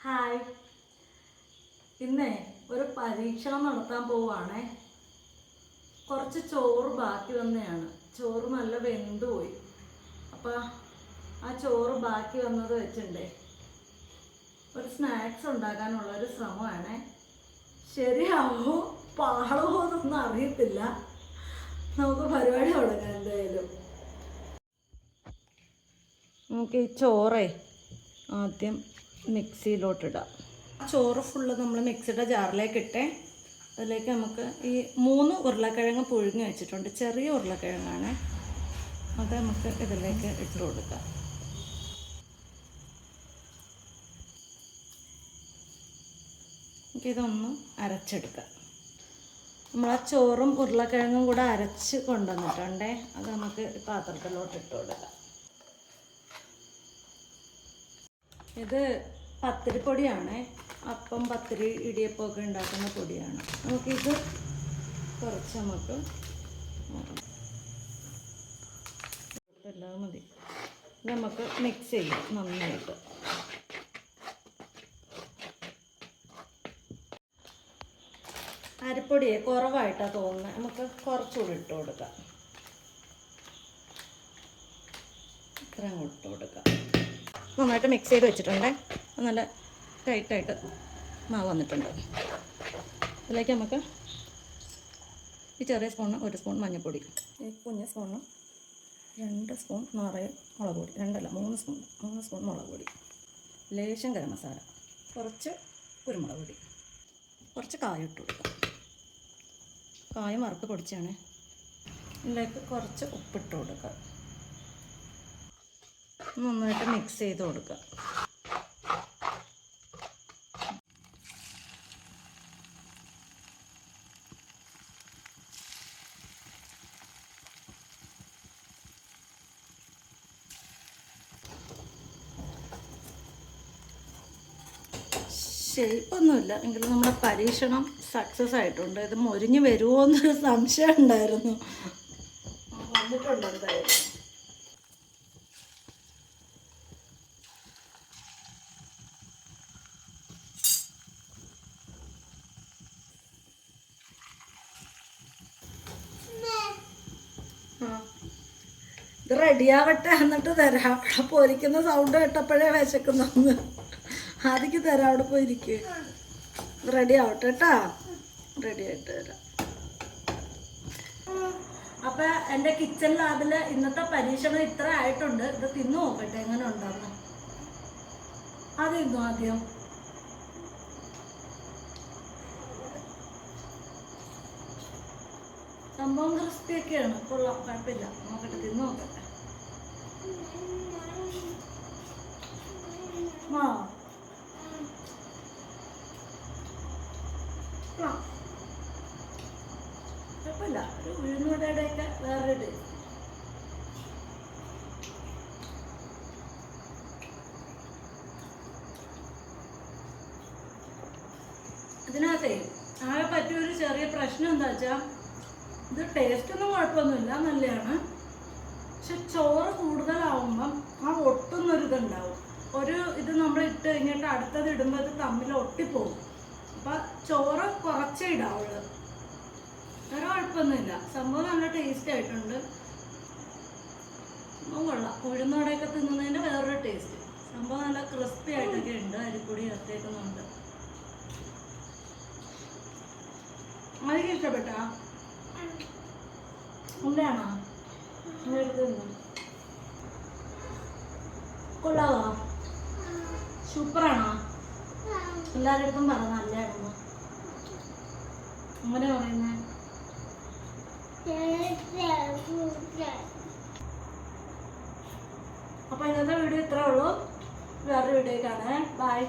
Hi. ഇന്നേ ഒരു പരീക്ഷണം നടത്താൻ പോവാണേ. കുറച്ച് ചോറ് ബാക്കി വന്നതാണ് ചോറ് നല്ല വെന്തുപോയി അപ്പം ആ ചോറ് ബാക്കി വന്നത് വെച്ചിട്ടുണ്ടേ ഒരു സ്നാക്സ് ഉണ്ടാക്കാനുള്ള ഒരു ശ്രമമാണേ. ശരിയാവോ? പാളവോ എന്നൊന്നും അറിയത്തില്ല. നമുക്ക് പരിപാടി തുടങ്ങാം എന്തായാലും. നമുക്ക് ഈ ചോറേ ആദ്യം മിക്സിയിലോട്ടിടാം. ചോറ് ഫുള്ള് നമ്മൾ മിക്സിയുടെ ജാറിലേക്ക് ഇട്ടേ അതിലേക്ക് നമുക്ക് ഈ മൂന്ന് ഉരുളക്കിഴങ്ങ് പുഴുങ്ങി വെച്ചിട്ടുണ്ട്. ചെറിയ ഉരുളക്കിഴങ്ങാണ്. അത് നമുക്ക് ഇതിലേക്ക് ഇട്ട് കൊടുക്കാം. ഇതൊന്ന് അരച്ചെടുക്കാം. നമ്മൾ ആ ചോറും ഉരുളക്കിഴങ്ങും കൂടെ അരച്ച് കൊണ്ടുവന്നിട്ടുണ്ടേ അത് നമുക്ക് പാത്രത്തിലോട്ട് ഇട്ട് കൊടുക്കാം. ഇത് പത്തിരി പൊടിയാണ്. അപ്പം പത്തിരി ഇടിയപ്പമൊക്കെ ഉണ്ടാക്കുന്ന പൊടിയാണ്. നമുക്കിത് കുറച്ച് നമുക്ക് എല്ലാം മതി. നമുക്ക് മിക്സ് ചെയ്യാം നന്നായിട്ട്. അരിപ്പൊടിയെ കുറവായിട്ടാണ് തോന്നുന്നത് നമുക്ക് കുറച്ചുകൂടി ഇട്ട് കൊടുക്കാം. ഇത്രയും ഇട്ട് കൊടുക്കാം. നന്നായിട്ട് മിക്സ് ചെയ്ത് വെച്ചിട്ടുണ്ട്. നല്ല ടൈറ്റായിട്ട് മാവ് വന്നിട്ടുണ്ട്. അതിലേക്ക് നമുക്ക് ഈ ചെറിയ സ്പൂണിന് ഒരു സ്പൂൺ മഞ്ഞൾപ്പൊടി ഈ കുഞ്ഞ സ്പൂണിന് രണ്ട് സ്പൂൺ നിറയെ മുളക് പൊടി. രണ്ടല്ല മൂന്ന് സ്പൂൺ മൂന്ന് സ്പൂൺ മുളക് പൊടി. ലേശം ഗരം മസാല. കുറച്ച് കുരുമുളക് പൊടി. കുറച്ച് കായം ഇട്ട് കൊടുക്കാം. കായം വറുത്ത് പൊടിച്ചാണ്. ഇതിലേക്ക് കുറച്ച് ഉപ്പിട്ട് കൊടുക്കുക നന്നായിട്ട് മിക്സ് ചെയ്ത് കൊടുക്കുക. ഷേപ്പൊന്നുമില്ല എങ്കിലും നമ്മുടെ പരീക്ഷണം സക്സസ് ആയിട്ടുണ്ട്. ഇത് മൊരിഞ്ഞ് വരുമോ എന്നൊരു സംശയം ഉണ്ടായിരുന്നു. വന്നിട്ടുണ്ട് എന്തായാലും. ഇത് റെഡിയാവട്ടെ എന്നിട്ട് തരാം. അവിടെ പൊരിക്കുന്ന സൗണ്ട് കേട്ടപ്പോഴേ വിശക്കുന്നു ആദ്യം തരാം അവിടെ പോയിരിക്കുക റെഡി ആവട്ടെ കേട്ടാ. റെഡി ആയിട്ട് തരാം. അപ്പൊ എന്റെ കിച്ചൺ ലാബിൽ ഇന്നത്തെ പരീക്ഷണം ഇത്ര ആയിട്ടുണ്ട്. ഇത് തിന്നു നോക്കട്ടെ എങ്ങനെ ഉണ്ടാകുന്നു അത് തിന്നു ആദ്യം? സംഭവം ക്രിസ്പിയൊക്കെയാണ് കൊള്ളാം കുഴപ്പമില്ല. നോക്കട്ടെ തിന്നു നോക്കട്ടെ. ആ. കുഴപ്പമില്ല. ഒരു ഉഴുന്നുവടയുടെയൊക്കെ വേറൊരു ഇതിനകത്തേ ആകെ പറ്റിയൊരു ചെറിയ പ്രശ്നം എന്താ വെച്ചാൽ ഇത് ടേസ്റ്റ് ഒന്നും കുഴപ്പമൊന്നുമില്ല നല്ലതാണ്. പക്ഷെ ചോറ് കൂടുതലാവുമ്പം ആ ഒട്ടുന്നൊരു ഇതുണ്ടാവും ഒരു ഇത് നമ്മൾ ഇട്ട് കഴിഞ്ഞിട്ട് അടുത്തത് ഇടുമ്പോൾ ഇത് തമ്മിൽ ഒട്ടിപ്പോകും അപ്പം ചോറ് കുറച്ചേ ഇടാവുള്ളൂ. വേറെ കുഴപ്പമൊന്നുമില്ല. സംഭവം നല്ല ടേസ്റ്റ് ആയിട്ടുണ്ട്. കൊള്ളാം. ഉഴുന്നോടെയൊക്കെ തിന്നുന്നതിന്റെ വേറൊരു ടേസ്റ്റ് സംഭവം നല്ല ക്രിസ്പി ആയിട്ടൊക്കെ ഉണ്ട്. അരിപ്പൊടി ചേർത്തേക്കുന്നുണ്ട് അതൊക്കെ ഇഷ്ടപ്പെട്ടാ? ഉള്ളയാണോ കൊള്ളാവോ? സൂപ്പറാണോ? എല്ലാവരുടെ അടുത്തും പറ നല്ലതാണെന്ന് അങ്ങനെ പറയുന്നേ. അപ്പൊ ഇന്നത്തെ വീഡിയോ ഇത്രേ ഉള്ളൂ. വേറൊരു വീഡിയോ കാണാൻ ബൈ